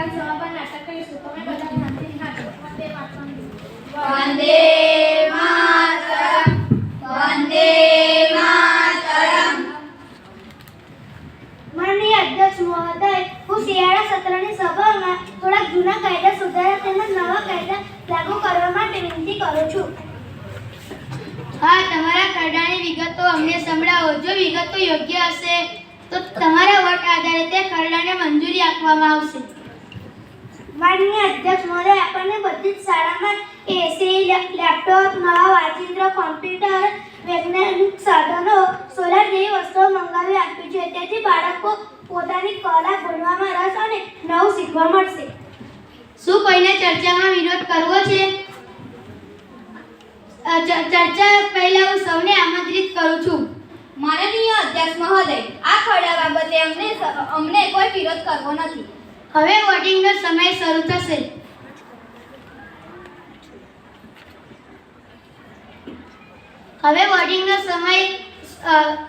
વિધાનસભા પર નાટક કરીશું તમે બધા ધ્યાનથી નાટક વંદે માતરમ. વંદે માતરમ. વંદે માતરમ. માનનીય અધ્યક્ષ મહોદય હું શિયાળા સત્રની સભામાં થોડાક જૂના કાયદા સુધારા તેમજ નવા કાયદા લાગુ કરવા માટે વિનંતી કરું છું. હા તમારા ખરડાની વિગતો અમને સંભળાવો. જો વિગતો યોગ્ય હશે તો તમારા વોટ આધારે તે ખરડાને મંજૂરી આપવામાં આવશે. માનનીય અધ્યક્ષ મહોદય આપણને બધી જ શાળામાં એસી લેપટોપ, નવા વાંચિત્ર, કોમ્પ્યુટર, વૈજ્ઞાનિક સાધનો સોલાર જેવી વસ્તુઓ મંગાવી આપી છે. તેથી બાળકો પોતાની કલા ભણવામાં રસ અને નવું શીખવા મળશે. શું કોઈને ચર્ચામાં વિરોધ કરવો છે? ચર્ચા પહેલા હું સૌને આમંત્રિત કરું છું. માનનીય અધ્યક્ષ મહોદય, આ ખરડા બાબતે અમને અમને કોઈ વિરોધ કરવો નથી. હવે વોટિંગનો સમય શરૂ થશે. હવે વોટિંગનો સમય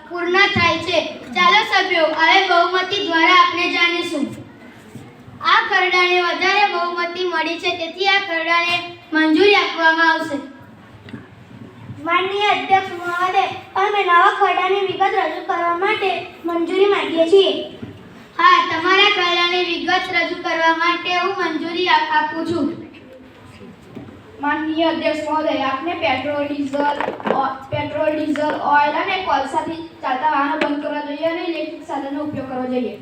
પૂર્ણ થાય છે. ચાલો સભ્યો, હવે બહુમતી દ્વારા આપણે જાણીશું. આ ખરડાને વધારે બહુમતી મળી છે, તેથી આ ખરડાને મંજૂરી આપવામાં આવશે. માનનીય અધ્યક્ષ મહોદય, અમે નવા ખરડાની વિગત રજૂ કરવા માટે મંજૂરી માંગીએ છીએ. તમારા વિગત રજૂ કરવા માટે હું મંજૂરી આપ- છું. માનનીય અધ્યક્ષ મહોદય આપને petrol diesel petrol diesel oil અને કોલસાથી ચાલતા વાહનો બંધ કરવા જોઈએ અને ઇલેક્ટ્રિક સાધનનો ઉપયોગ કરવો જોઈએ.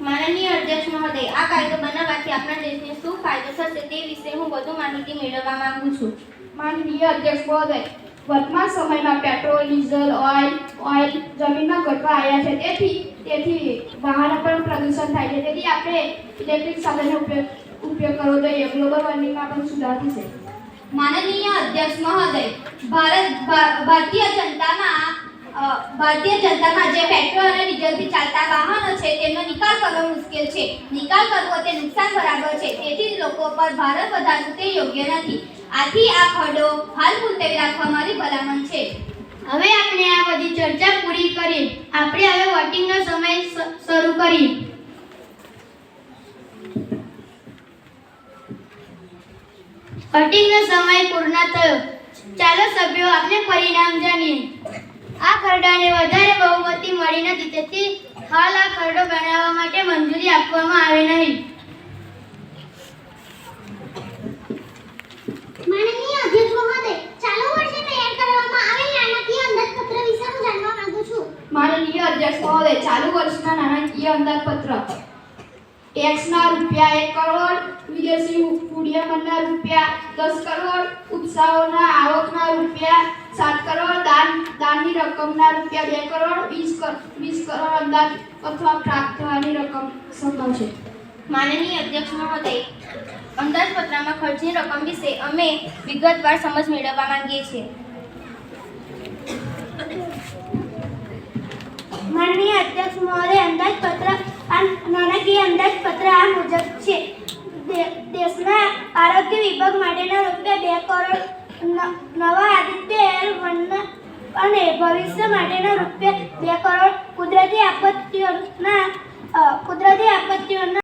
માનનીય અધ્યક્ષ મહોદય આ કાયદો બનાવવાથી આપણા દેશને શું ફાયદો થશે તે વિશે હું વધુ માહિતી મેળવવા માંગુ છું. માનનીય અધ્યક્ષ મહોદય વર્તમાન સમયમાં પેટ્રોલ ડીઝલ ઓઇલ ઓઇલ જમીનમાં ઘટવા આવ્યા છે. તેથી તેથી વાહનો પણ પ્રદૂષણ થાય છે. તેથી આપણે ઇલેક્ટ્રિક સાધનનો ઉપયોગ ઉપયોગ કરવો જોઈએ. ગ્લોબલ વોર્મિંગમાં પણ સુધાર થશે. માનનીય અધ્યક્ષ મહોદય, ભારત ભારતીય જનતામાં ભારતીય જનતામાં જે પેટ્રોલ અને ડીઝલથી ચાલતા વાહનો છે, તેમનો નિકાલ કરવો મુશ્કેલ છે. નિકાલ કરવો તે નુકસાન બરાબર છે. તેથી લોકો પર ભાર વધારવું તે યોગ્ય નથી. આથી આ ખરડો હાલ મુલતવી રાખવા મારી ભલામણ છે. હવે આપણે આ બધી ચર્ચા પૂરી કરી. આપણે હવે વોટિંગનો સમય શરૂ કરીએ. વોટિંગનો સમય પૂર્ણ થયો. ચાલો સભ્યો આપણે પરિણામ જાણીએ. આ ખરડાને વધારે બહુમતી મળી નથી, તેથી હાલ આ ખરડો બનાવવા માટે મંજૂરી આપવામાં આવે નહીં માનનીય અધ્યક્ષ મહોદય ચાલુ વર્ષે તૈયાર કરવામાં આવેલ નાણાકીય અંદાજપત્ર વિશે હું જાણવા માંગુ છું માનનીય અધ્યક્ષ મહોદય ચાલુ વર્ષના નાણાકીય અંદાજપત્ર. ટેક્સના રૂપિયા એક કરોડ, વિદેશી મૂડીયમનના રૂપિયા દસ કરોડ, ઉત્સાહોના આવકના રૂપિયા સાત કરોડ, દાન, દાનની રકમના રૂપિયા બે કરોડ, વીસ વીસ કરોડ અંદાજ અથવા પ્રાપ્ત થવાની રકમ સંભવ છે. માનનીય અધ્યક્ષ મહોદય, અંદાજપત્રમાં ખર્ચની રકમ વિશે અમે વિગતવાર સમજ મેળવવા માંગીએ છીએ. માનનીય અધ્યક્ષ મહોદય અંદાજપત્ર નાણાકીય અંદાજપત્ર આ મુજબ છે. દેશના આરોગ્ય વિભાગ માટેના રૂપિયા બે કરોડ નવા આદિત્ય એર વનના અને ભવિષ્ય માટેના રૂપિયા બે કરોડ કુદરતી આપત્તિઓના કુદરતી આપત્તિઓના